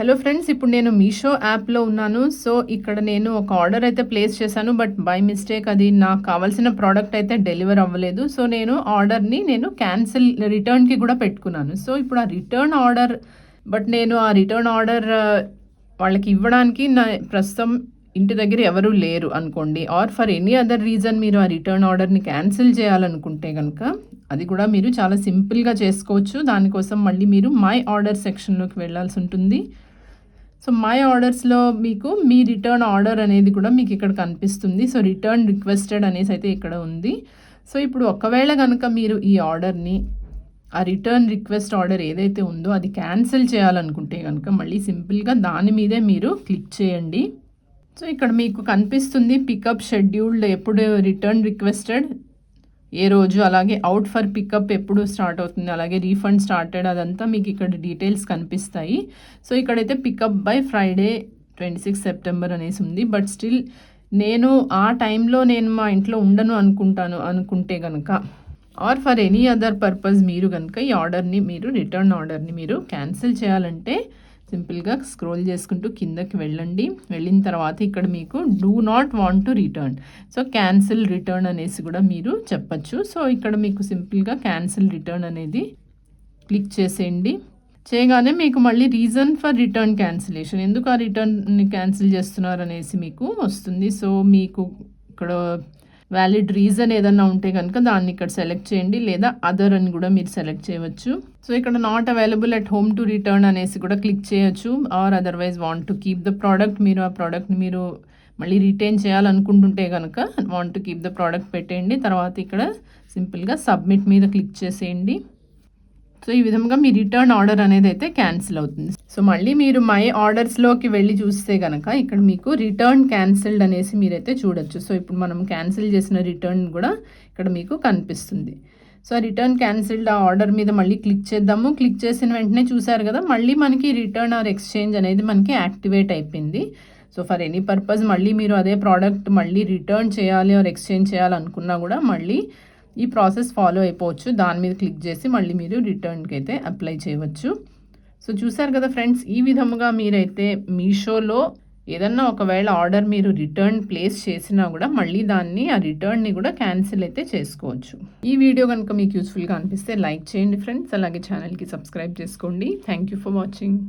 Hello friends ఇప్పుడు నేను మీషో యాప్లో ఉన్నాను. సో ఇక్కడ నేను ఒక ఆర్డర్ అయితే ప్లేస్ చేశాను. బట్ బై మిస్టేక్ అది నాకు కావాల్సిన ప్రోడక్ట్ అయితే డెలివర్ అవ్వలేదు. సో నేను ఆర్డర్ని నేను క్యాన్సిల్ రిటర్న్కి కూడా పెట్టుకున్నాను. సో ఇప్పుడు ఆ రిటర్న్ ఆర్డర్ బట్ నేను ఆ రిటర్న్ ఆర్డర్ uh, వాళ్ళకి ఇవ్వడానికి నా ప్రస్తుతం ఇంటి దగ్గర ఎవరు లేరు అనుకోండి. Or for any other reason మీరు ఆ రిటర్న్ ఆర్డర్ని క్యాన్సిల్ చేయాలనుకుంటే కనుక అది కూడా మీరు చాలా సింపుల్గా చేసుకోవచ్చు. దానికోసం మళ్ళీ మీరు మై ఆర్డర్ సెక్షన్లోకి వెళ్ళాల్సి ఉంటుంది. సో మై ఆర్డర్స్లో మీకు మీ రిటర్న్ ఆర్డర్ అనేది కూడా మీకు ఇక్కడ కనిపిస్తుంది. సో రిటర్న్ రిక్వెస్టెడ్ అనేసి అయితే ఇక్కడ ఉంది. సో ఇప్పుడు ఒకవేళ కనుక మీరు ఈ ఆర్డర్ని ఆ రిటర్న్ రిక్వెస్ట్ ఆర్డర్ ఏదైతే ఉందో అది క్యాన్సిల్ చేయాలనుకుంటే కనుక మళ్ళీ సింపుల్గా దాని మీదే మీరు క్లిక్ చేయండి. సో ఇక్కడ మీకు కనిపిస్తుంది పికప్ షెడ్యూల్డ్ ఎప్పుడు రిటర్న్ రిక్వెస్టెడ్ ఏ రోజు అలాగే అవుట్ ఫర్ పికప్ ఎప్పుడు స్టార్ట్ అవుతుంది అలాగే రీఫండ్ స్టార్టెడ్ అదంతా మీకు ఇక్కడ డీటెయిల్స్ కనిపిస్తాయి. సో ఇక్కడైతే pickup by Friday twenty six September అనేసి ఉంది. బట్ స్టిల్ నేను ఆ టైంలో నేను మా ఇంట్లో ఉండను అనుకుంటాను అనుకుంటే కనుక or for any other purpose మీరు కనుక ఈ ఆర్డర్ని మీరు రిటర్న్ ఆర్డర్ని మీరు క్యాన్సిల్ చేయాలంటే సింపుల్గా స్క్రోల్ చేసుకుంటూ కిందకి వెళ్ళండి. వెళ్ళిన తర్వాత ఇక్కడ మీకు do not want to return so cancel return అనేసి కూడా మీరు చెప్పచ్చు. సో ఇక్కడ మీకు సింపుల్గా క్యాన్సిల్ రిటర్న్ అనేది క్లిక్ చేసేయండి. చేయగానే మీకు మళ్ళీ రీజన్ ఫర్ రిటర్న్ క్యాన్సిలేషన్ ఎందుకు ఆ రిటర్న్ని క్యాన్సిల్ చేస్తున్నారు అనేసి మీకు వస్తుంది. సో మీకు ఇక్కడ వ్యాలిడ్ రీజన్ ఏదన్నా ఉంటే కనుక దాన్ని ఇక్కడ సెలెక్ట్ చేయండి లేదా అదర్ అని కూడా మీరు సెలెక్ట్ చేయవచ్చు. సో ఇక్కడ not available at home to return అనేసి కూడా క్లిక్ చేయొచ్చు or otherwise want to keep the product మీరు ఆ ప్రోడక్ట్ని మీరు మళ్ళీ రిటైన్ చేయాలనుకుంటుంటే కనుక want to keep the product పెట్టేయండి. తర్వాత ఇక్కడ సింపుల్గా సబ్మిట్ మీద క్లిక్ చేసేయండి. సో ఈ విధంగా మీ రిటర్న్ ఆర్డర్ అనేది అయితే క్యాన్సిల్ అవుతుంది. సో మళ్ళీ మీరు మై ఆర్డర్స్లోకి వెళ్ళి చూస్తే కనుక ఇక్కడ మీకు రిటర్న్ క్యాన్సిల్డ్ అనేసి మీరైతే చూడొచ్చు. సో ఇప్పుడు మనం క్యాన్సిల్ చేసిన రిటర్న్ కూడా ఇక్కడ మీకు కనిపిస్తుంది. సో రిటర్న్ క్యాన్సిల్డ్ ఆ ఆర్డర్ మీద మళ్ళీ క్లిక్ చేద్దాము. క్లిక్ చేసిన వెంటనే చూసారు కదా మళ్ళీ మనకి రిటర్న్ ఆర్ ఎక్స్చేంజ్ అనేది మనకి యాక్టివేట్ అయిపోయింది. సో ఫర్ ఎనీ పర్పస్ మళ్ళీ మీరు అదే ప్రోడక్ట్ మళ్ళీ రిటర్న్ చేయాలి ఆర్ ఎక్స్చేంజ్ చేయాలనుకున్నా కూడా మళ్ళీ ఈ ప్రాసెస్ ఫాలో అయిపోవచ్చు. దాని మీద క్లిక్ చేసి మళ్ళీ మీరు రిటర్న్కి అయితే అప్లై చేయవచ్చు. సో చూసారు కదా ఫ్రెండ్స్ ఈ విధముగా మీరైతే మీషోలో ఏదన్నా ఒకవేళ ఆర్డర్ మీరు రిటర్న్ ప్లేస్ చేసినా కూడా మళ్ళీ దాన్ని ఆ రిటర్న్ని కూడా క్యాన్సిల్ అయితే చేసుకోవచ్చు. ఈ వీడియో కనుక మీకు యూస్ఫుల్గా అనిపిస్తే లైక్ చేయండి ఫ్రెండ్స్. అలాగే ఛానల్కి సబ్స్క్రైబ్ చేసుకోండి. Thank you for watching.